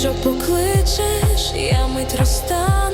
Що покличеш, я мить розстав.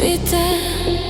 We suite.